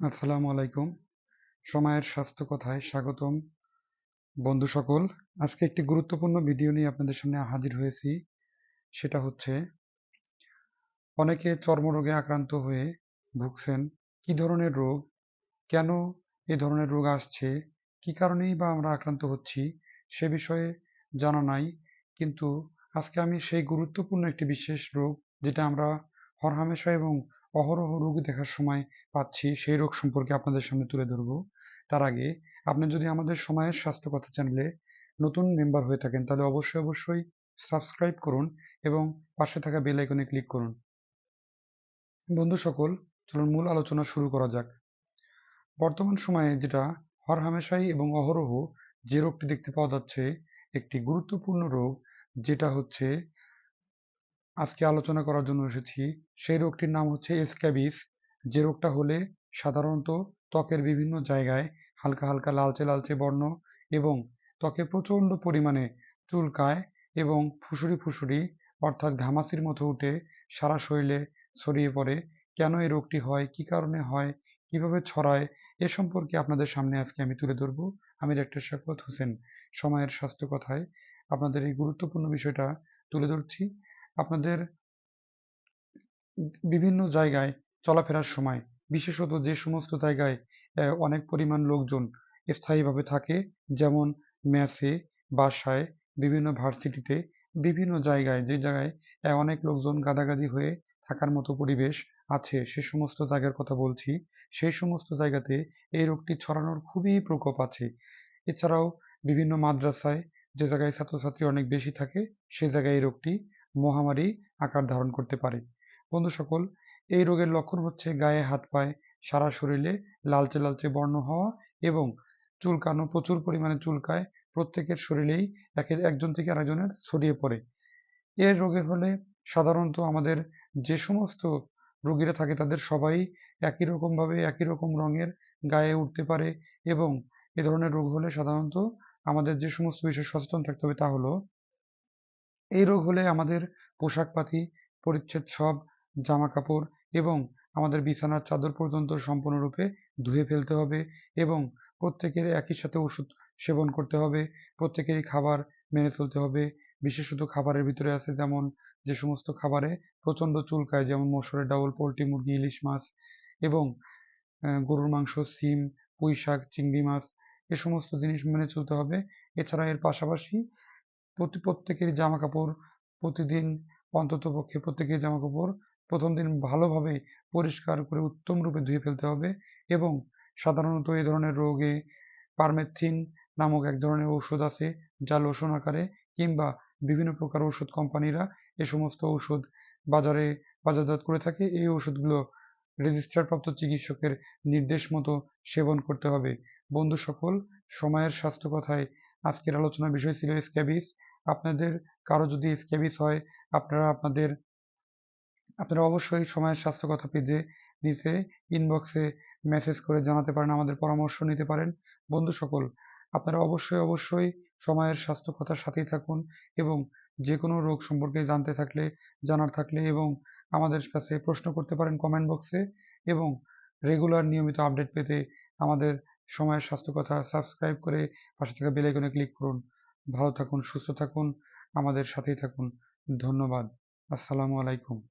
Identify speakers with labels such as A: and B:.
A: আসসালামু আলাইকুম। সময়ের স্বাস্থ্য কথায় স্বাগতম। বন্ধু সকল, আজকে একটি গুরুত্বপূর্ণ ভিডিও নিয়ে আপনাদের সামনে হাজির হয়েছি। সেটা হচ্ছে, অনেকে চর্মরোগে আক্রান্ত হয়ে ভুগছেন, কি ধরনের রোগ, কেন এ ধরনের রোগ আসছে, কি কারণেই বা আমরা আক্রান্ত হচ্ছি, সে বিষয়ে জানা নাই। কিন্তু আজকে আমি সেই গুরুত্বপূর্ণ একটি বিশেষ রোগ, যেটা আমরা হরহামেশা এবং অহরহ রোগী দেখার সময় পাচ্ছি, সেই রোগ সম্পর্কে আপনাদের সামনে তুলে ধরব। তার আগে, আপনি যদি আমাদের সময়ের স্বাস্থ্য কথা চ্যানেলে নতুন মেম্বার হয়ে থাকেন, তাহলে অবশ্যই অবশ্যই সাবস্ক্রাইব করুন এবং পাশে থাকা বেল আইকনে ক্লিক করুন। বন্ধু সকল, চলুন মূল আলোচনা শুরু করা যাক। বর্তমান সময়ে যেটা হরহামেশাই এবং অহরহ যে রোগটি দেখতে পাওয়া যাচ্ছে, একটি গুরুত্বপূর্ণ রোগ, যেটা হচ্ছে আজকে আলোচনা করার জন্য এসেছি। সেই রোগটির নাম হচ্ছে স্ক্যাবিস যে রোগটা হলে সাধারণত ত্বকের বিভিন্ন জায়গায় হালকা হালকা লালচে লালচে বর্ণ এবং ত্বকে প্রচণ্ড পরিমাণে চুলকায় এবং ফুসুরি ফুসুরি অর্থাৎ ঘামাচির মতো উঠে সারা শরীরে ছড়িয়ে পড়ে। কেন এই রোগটি হয়? কি কারণে হয়? কীভাবে ছড়ায়? এ সম্পর্কে আপনাদের সামনে আজকে আমি তুলে ধরব। আমি ডাক্তার শাকত হোসেন। সময়ের স্বাস্থ্য কথায় আপনাদের এই গুরুত্বপূর্ণ বিষয়টা তুলে ধরছি। আপনাদের বিভিন্ন জায়গায় চলাফেরার সময়, বিশেষত যে সমস্ত জায়গায় অনেক পরিমাণ লোকজন স্থায়ীভাবে থাকে, যেমন ম্যাসে, বাসায়, বিভিন্ন ভার্সিটিতে, বিভিন্ন জায়গায়, যে জায়গায় অনেক লোকজন গাদাগাদি হয়ে থাকার মতো পরিবেশ আছে। সে সমস্ত জায়গার কথা বলছি। সেই সমস্ত জায়গাতে এই রোগটি ছড়ানোর খুবই প্রকোপ আছে। এছাড়াও বিভিন্ন মাদ্রাসায় যে জায়গায় ছাত্রছাত্রী অনেক বেশি থাকে, সে জায়গায় এই রোগটি মহামারী আকার ধারণ করতে পারে। বন্ধু সকল, এই রোগের লক্ষণ হচ্ছে গায়ে হাত পায়ে, সারা শরীরে লালচে লালচে বর্ণ হওয়া এবং চুলকানো প্রচুর পরিমাণে চুলকায়, প্রত্যেকের শরীরেই একে একজন থেকে আরেকজনের ছড়িয়ে পড়ে। এর রোগে হলে সাধারণত আমাদের যে সমস্ত রোগীরা থাকে তাদের সবাই একই রকমভাবে একই রকম রঙের গায়ে উঠতে পারে এবং এ ধরনের রোগ হলে সাধারণত আমাদের যে সমস্ত বিষয়ে সচেতন থাকতে হবে তা হলো এই রোগ হলে আমাদের পোশাক পাতি পরিচ্ছদ সব জামা কাপড় এবং আমাদের বিছানার চাদর পর্যন্ত সম্পূর্ণরূপে ধুয়ে ফেলতে হবে এবং প্রত্যেকের একই সাথে ওষুধ সেবন করতে হবে। প্রত্যেকেরই খাবার মেনে চলতে হবে। বিশেষত খাবারের ভিতরে আছে যেমন যে সমস্ত খাবারে প্রচণ্ড চুলকায়, যেমন মসুরের ডাউল, পোলট্রি মুরগি, ইলিশ মাছ এবং গরুর মাংস, সিম পুঁই শাক চিংড়ি মাছ, এ সমস্ত জিনিস মেনে চলতে হবে। এছাড়া এর পাশাপাশি প্রতি প্রত্যেকের জামা কাপড় প্রতিদিন অন্তত পক্ষে প্রত্যেকের জামা কাপড় প্রথম দিন ভালোভাবে পরিষ্কার করে উত্তম রূপে ধুয়ে ফেলতে হবে এবং সাধারণত এই ধরনের রোগে পারমেথিন নামক এক ধরনের ঔষধ আছে যা লোশন আকারে কিংবা বিভিন্ন প্রকার ওষুধ কোম্পানিরা এ সমস্ত ওষুধ বাজারে বাজারজাত করে থাকে। এই ওষুধগুলো রেজিস্টারপ্রাপ্ত চিকিৎসকের নির্দেশ মতো সেবন করতে হবে। বন্ধু সকল, সময়ের স্বাস্থ্য কথায় আজকের আলোচনার বিষয় ছিল স্ক্যাবিস আপনাদের, কারও যদি স্ক্যাবিস হয়, আপনারা আপনাদের, আপনারা অবশ্যই সময়ের স্বাস্থ্য কথা পেজে, নিচে ইনবক্সে মেসেজ করে জানাতে পারেন, আমাদের পরামর্শ নিতে পারেন। বন্ধু সকল, আপনারা অবশ্যই অবশ্যই সময়ের স্বাস্থ্য কথার সাথেই থাকুন এবং যে কোনো রোগ সম্পর্কে জানতে থাকলে, জানার থাকলে এবং আমাদের কাছে প্রশ্ন করতে পারেন কমেন্ট বক্সে এবং রেগুলার নিয়মিত আপডেট পেতে আমাদের সময়ের স্বাস্থ্য কথা সাবস্ক্রাইব করে পাশে থাকা বেল আইকনে ক্লিক করুন। ভালো থাকুন, সুস্থ থাকুন, আমাদের সাথেই থাকুন। ধন্যবাদ। আসসালামু আলাইকুম।